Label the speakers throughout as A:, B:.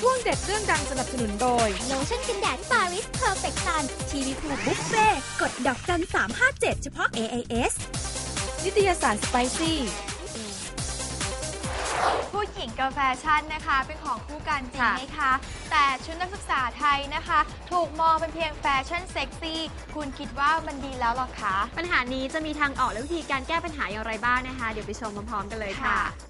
A: ช่วงเด็ดเรื่องดังสนับสนุนโดย
B: โลชั่นกันแดดปาริสเพอร์เฟคซัน
C: ทีวีพูบุฟเฟ่กดดอกจัน357 เฉพาะ AIS
A: นิตยสารสไปซี่
D: ผู้หญิงกับแฟชั่นนะคะ เป็นของคู่กันจริง
E: ค่ะ
D: ไหมคะ แต่ชุดนักศึกษาไทยนะคะ ถูกมองเป็นเพียงแฟชั่นเซ็กซี่ คุณคิดว่ามันดีแล้วหรอคะ
E: ปัญหานี้จะมีทางออกและวิธีการแก้ปัญหาอย่างไรบ้างนะคะ เดี๋ยวไปชมพร้อมๆกันเลยค่ะ
F: คื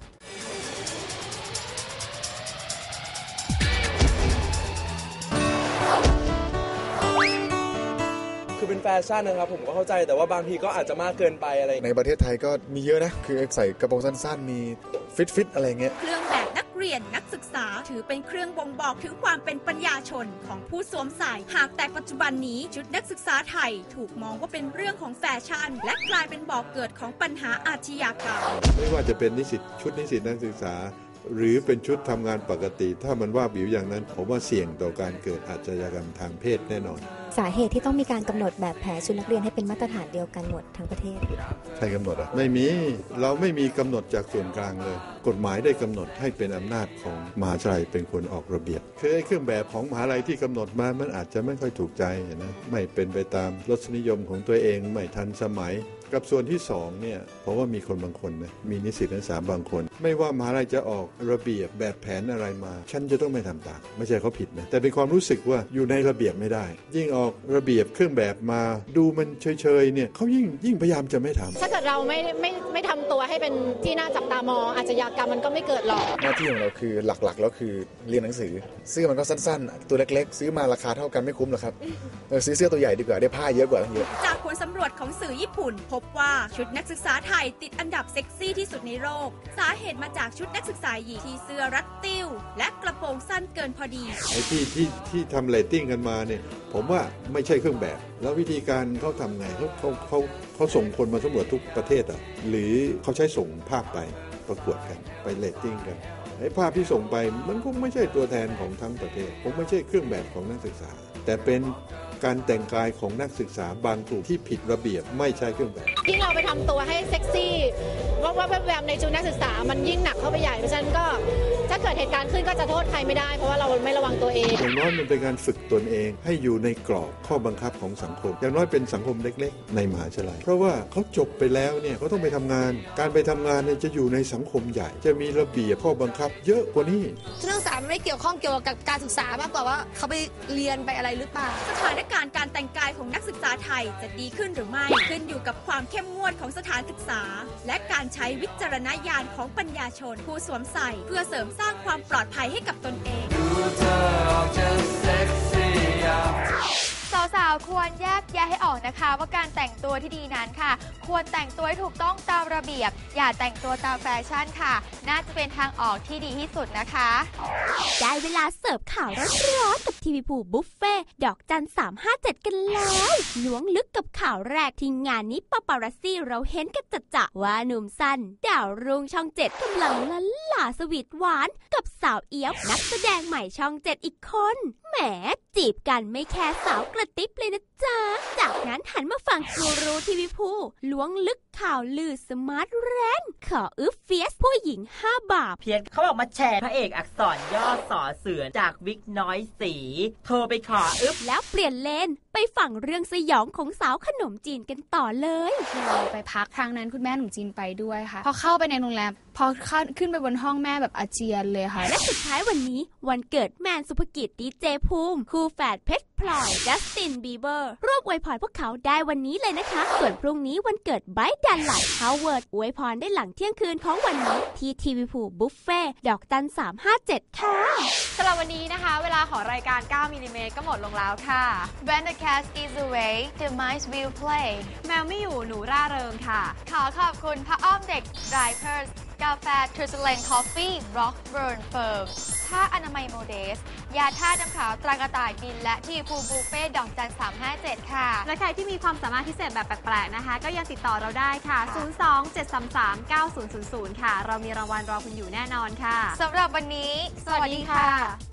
F: อเป็นแฟชั่นนะครับ ผมก็เข้าใจแต่ว่าบางทีก็อาจจะมากเกินไปอะไรอย่าง
G: ใน
F: เงี้ย
G: ประเทศไทยก็มีเยอะนะ คือใส่กระโปรงสั้นๆ มีฟิตฟิตๆอะไรเงี้ย
C: เครื่องแบบนักเรียนนักศึกษาถือเป็นเครื่องบ่งบอกถึงความเป็นปัญญาชนของผู้สวมใส่หากแต่ปัจจุบันนี้ชุดนักศึกษาไทยถูกมองว่าเป็นเรื่องของแฟชั่น และกลายเป็นบ่อกเกิดของปัญหาอาชญากรรม
H: ไม่ว่าจะเป็นนิสิตชุดนิสิตนักศึกษาหรือเป็นชุดทำงานปกติ ถ้ามันว่าบิวอย่างนั้น ผมว่าเสี่ยงต่อการเกิดอาชญากรรมทางเพศแน่นอน
I: สาเหตุที่ต้องมีการกำหนดแบบแผนชุดนักเรียนให้เป็นมาตรฐานเดียวกันหมดทั้งประเทศ
G: ใครกำหนดอะ
H: ไม่มีเราไม่มีกำหนดจากส่วนกลางเลย กฎหมายได้กำหนดให้เป็นอำนาจของมหาวิทยาลัยเป็นคนออกระเบียบคือไอ้เครื่องแบบของมหาลัยที่กำหนดมามันอาจจะไม่ค่อยถูกใจนะไม่เป็นไปตามรสนิยมของตัวเองไม่ทันสมัยกับส่วนที่สองเนี่ยเพราะว่ามีคนบางคนนะมีนิสิตนักศึกษาบางคน ไม่ว่ามหาลัยจะออกระเบียบแบบแผนอะไรมา ฉันจะต้องไม่ทำตาม ไม่ใช่เขาผิดนะแต่เป็นความรู้สึกว่าอยู่ในระเบียบไม่ได้ ยิ่งออกระเบียบเครื่องแบบมา ดูมันเฉยๆเนี่ยเขายิ่งยิ่งพยายามจะไม่ทำ
J: ถ้าเกิดเราไม่ไม่ไม่ทำตัวให้เป็นที่น่าจับตามองอาชญากรรมมันก็ไม่เกิดหรอก
G: หน้าที่ของเราคือหลักๆแล้วคือเรียนหนังสือ เสื้อมันก็สั้นๆ ตัวเล็กๆ ซื้อมาราคาเท่ากันไม่คุ้มหรอกครับเออซื้อเสื้อตัวใหญ่ดีกว่าได้ผ้าเยอะกว่าตั้งเยอะ
C: จากผลสำรวจของสื่อญี่ปุ่น พบว่าชุดนักศึกษาไทยติดอันดับเซ็กซี่ที่สุดในโลกสาเหตุมาจากชุดนักศึกษาหญิงที่เสื้อรัดติ้ว และกระโปรงสั้นเกินพอดี
H: ไอ้ที่ที่ที่ทำเรตติ้งกันมาเนี่ย ผมว่าไม่ใช่เครื่องแบบ แล้ววิธีการเขาทำไงเขาเขาเขาเขาส่งคนมาสำรวจทุกประเทศอะหรือเขาใช้ส่งภาพไปประกวดกันไปเลตติ้งกันไอ้ภาพที่ส่งไปมันคงไม่ใช่ตัวแทนของทั้งประเทศคงไม่ใช่เครื่องแบบของนักศึกษา แต่เป็น การแต่งกายของนักศึกษาบางกลุ่มที่ผิดระเบียบไม่ใช่เครื่องแบบ
J: ยิ่งเราไปทำตัวให้เซ็กซี่ว่าว่าแวมๆในชุดนักศึกษามันยิ่งหนักเข้าไปใหญ่เพราะฉะนั้นก็ถ้าเกิดเหตุการณ์ขึ้นก็จะโทษใครไม่ได้เพราะว่าเราไม่ระวังตัวเอง
H: อย่างน้อยมันเป็นการฝึกตนเองให้อยู่ในกรอบข้อบังคับของสังคม อย่างน้อยเป็นสังคมเล็กๆ ในมหาวิทยาลัย เพราะว่าเขาจบไปแล้วเนี่ยเขาต้องไปทำงาน การไปทำงานเนี่ยจะอยู่ในสังคมใหญ่ จะมีระเบียบข้อบังคับ เยอะกว่านี้
K: ชุดนักศึกษาไม่เกี่ยวข้องเกี่ยวกับการศึกษามากกว่าว่าเขาไปเรียนไปอะไรหรือเปล่า
C: สถานการณ์การแต่งกายของนักศึกษาไทยจะดีขึ้นหรือไม่ ขึ้นอยู่กับความเข้มงวดของสถานศึกษา และการใช้วิจารณญาณของปัญญาชนผู้สวมใส่ เพื่อเสริมสร้างความปลอดภัยให้กับตนเอง
D: สาวๆ ควรแยกแยะให้ออกนะคะ ว่าการแต่งตัวที่ดีนั้นค่ะ ควรแต่งตัวให้ถูกต้องตามระเบียบ อย่าแต่งตัวตามแฟชั่นค่ะ น่าจะเป็นทางออกที่ดีที่สุดนะคะ
B: ได้เวลาเสิร์ฟข่าวร้อนๆกับ ทีวีภูบุฟเฟ่ดอกจันสามห้าเจ็ดกันแล้วล้วงลึกกับข่าวแรกที่งานนี้ปาปารัสซี่เราเห็นกันจัดจะว่าหนุ่มสันดาวรุ่งช่องเจ็ดกำลังลัลลาสวีทหวาน กับสาวเอี๊ยบนักแสดงใหม่ช่องเจ็ดอีกคน แหมจีบกันไม่แค่สาวกระติบเลยนะจ๊ะ จากนั้นหันมาฟังกูรูทีวีพูล้วงลึกข่าวลือสมาร์ทแรงขออึฟเฟียสผู้หญิง 5 บาป
L: เพียงเขาบอกมาแชร์พระเอกอักษรย่อสอเสือจากวิกน้อยสีโทรไปขออึฟ
B: แล้วเปลี่ยนเลนไปฟังเรื่องสยองของสาวขนมจีนกันต่อเลย
M: เราไปพักครั้งนั้นคุณแม่หนูจีนไปด้วยค่ะ พอเข้าไปในโรงแรม พอเข้าขึ้นไปบนห้องแม่แบบอาเจียนเลยค่ะ
B: และสุดท้ายวันนี้วันเกิดแมนสุภกิจดีเจภูมิ คู่แฝดเพชรพลอยจัสตินบีเบอร์รวบอวยพรพวกเขาได้วันนี้เลยนะคะ ส่วนพรุ่งนี้วันเกิดไบรท์ดันไลท์ฮาวเวิร์ดอวยพรได้หลังเที่ยงคืนของวันนี้ที่ทีวีพูบุฟเฟ่ดอกจัน 357 ค่ะ
E: สำหรับวันนี้นะคะ เวลาของรายการ 9มิลลิเมตรก็หมดลงแล้วค่ะ
D: When the cat is away the mice will play
E: แมวไม่อยู่หนูร่าเริงค่ะ
D: ขอขอบคุณพระอ้อมเด็ก Dry p e r s กาแฟ t r i s l a n Coffee Rock Burn Firm ผ้าอนามัยโมเดส ยาท่าน้ำขาวตรากระต่ายบิน และที่ภูบุฟเฟ่ดอกจัน357 ค่ะ
E: และใครที่มีความสามารถพิเศษแบบแปลกๆนะคะ ก็ยังติดต่อเราได้ค่ะ 027339000 ค่ะ เรามีรางวัลรอคุณอยู่แน่นอนค่ะ
D: สำหรับวันนี้
E: สวัสดีค่ะ